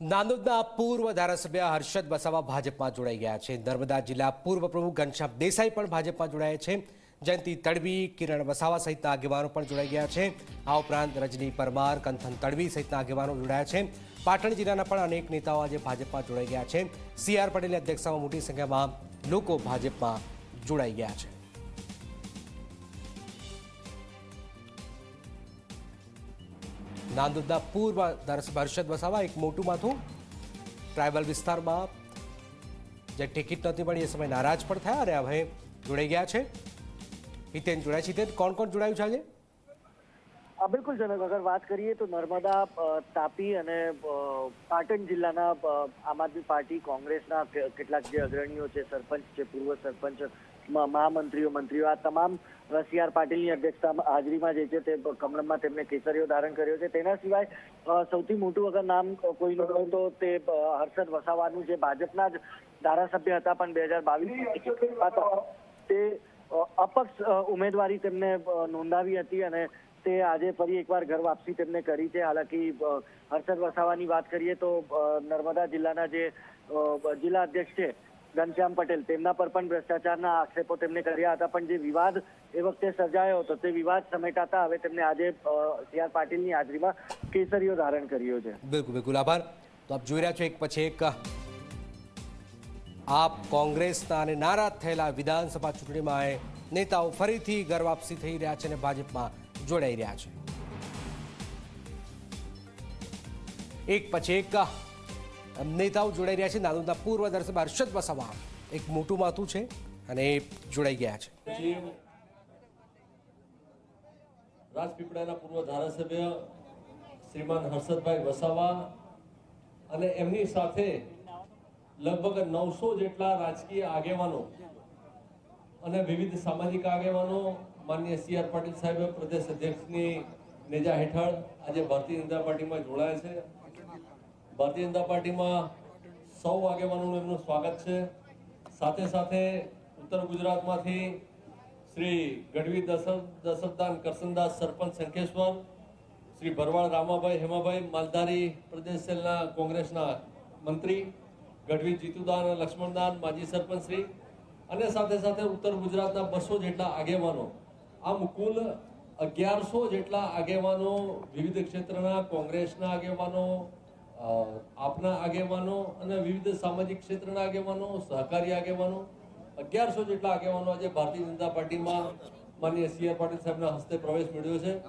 નાંદોદના પૂર્વ ધારાસભ્ય હર્ષદ વસાવા ભાજપમાં જોડાઈ ગયા છે. નર્મદા જિલ્લા પૂર્વ પ્રમુખ ઘનશ્યામ દેસાઈ પણ ભાજપમાં જોડાયા છે. જયંતિ તડવી, કિરણ વસાવા સહિતના આગેવાનો પણ જોડાઈ ગયા છે. આ ઉપરાંત રજની પરમાર, કંથન તડવી સહિતના આગેવાનો જોડાયા છે. પાટણ જિલ્લાના પણ અનેક નેતાઓ આજે ભાજપમાં જોડાઈ ગયા છે. સી આર પટેલની અધ્યક્ષતામાં મોટી સંખ્યામાં લોકો ભાજપમાં જોડાઈ ગયા છે. નાંદોદના પૂર્વ હર્ષદ વસાવા એક મોટું માથું. ટ્રાયબલ વિસ્તારમાં જે ટિકિટ નહોતી મળી, એ સમય નારાજ પણ થયા અને હવે જોડાઈ ગયા છે. હિતેન જોડાય છે. હિતેન કોણ કોણ જોડાયું છે આજે? બિલકુલ જનક, અગર વાત કરીએ તો નર્મદા તાપી અને પાટણ જિલ્લાના આમ આદમી પાર્ટી કોંગ્રેસના કેટલાક જે અગ્રણીઓ છે, સરપંચ છે, પૂર્વ સરપંચ મહામંત્રીઓ, મંત્રીઓ, આ તમામ સીઆર પાટીલની અધ્યક્ષતામાં, હાજરીમાં જે છે તે કમળમાં તેમને કેસરીઓ ધારણ કર્યો છે. તેના સિવાય સૌથી મોટું અગર નામ કોઈનું હોય તો તે હર્ષદ વસાવાનું જે ભાજપના જ ધારાસભ્ય હતા પણ બે હજાર બાવીસ તે અપક્ષ ઉમેદવારી તેમને નોંધાવી હતી અને તે આજે ફરી એકવાર ઘર વાપસી તેમને કરી છે. હાલાકી હર્ષદ વસાવાની વાત કરીએ તો નર્મદા જિલ્લાના જે જિલ્લા અધ્યક્ષ છે, ઘનશ્યામ પટેલ, તેમના પર પણ ભ્રષ્ટાચારના આક્ષેપો તેમને કર્યા હતા. પણ જે વિવાદ એ વખતે સર્જાયો હતો, તે વિવાદ સમેટાતા હવે તેમને આજે સી આર પાટીલની હાજરીમાં કેસરીઓ ધારણ કર્યો છે. બિલકુલ બિલકુલ. આભાર. તો આપ જોઈ રહ્યા છો એક પછી એક, આપ કોંગ્રેસના અને નારાજ થયેલા વિધાનસભા ચૂંટણીમાં નેતાઓ ફરીથી ઘર વાપસી થઈ રહ્યા છે અને ભાજપમાં જોડાઈ રહ્યા છે. એક પછી એક નેતાઓ જોડાઈ રહ્યા છે. નાંદોદના પૂર્વ ધારાસભ્ય હર્ષદ વસાવા એક મોટું માથું છે અને એ જોડાઈ ગયા છે. રાજપીપળાના પૂર્વ ધારાસભ્ય શ્રીમાન હર્ષદભાઈ વસાવા અને એમની સાથે લગભગ નવસો જેટલા રાજકીય આગેવાનો અને વિવિધ સામાજિક આગેવાનો માન્ય સી આર પાટીલ સાહેબ પ્રદેશ અધ્યક્ષની નેજા હેઠળ આજે ભારતીય જનતા પાર્ટીમાં જોડાયા છે. ભારતીય જનતા પાર્ટીમાં સૌ આગેવાનોનું એમનું સ્વાગત છે. સાથે સાથે ઉત્તર ગુજરાતમાંથી શ્રી ગઢવી દશર દશરથદાન કરસનદાસ સરપંચ શંખેશ્વર, શ્રી ભરવાડ રામાભાઈ, હેમાભાઈ માલધારી પ્રદેશ સેલના કોંગ્રેસના મંત્રી, ગઢવી જીતુદાન લક્ષ્મણદાન માજી સરપંચ શ્રી અને સાથે સાથે ઉત્તર ગુજરાતના બસો જેટલા આગેવાનો આમ કુલ અગિયારસો જેટલા આગેવાનો વિવિધ ક્ષેત્રના કોંગ્રેસના આગેવાનો આપના આગેવાનો અને વિવિધ સામાજિક ક્ષેત્રના આગેવાનો, સહકારી આગેવાનો. અગિયારસો જેટલા આગેવાનો આજે ભારતીય જનતા પાર્ટીમાં માનનીય સી આર પાટીલ સાહેબના હસ્તે પ્રવેશ મેળવ્યો છે.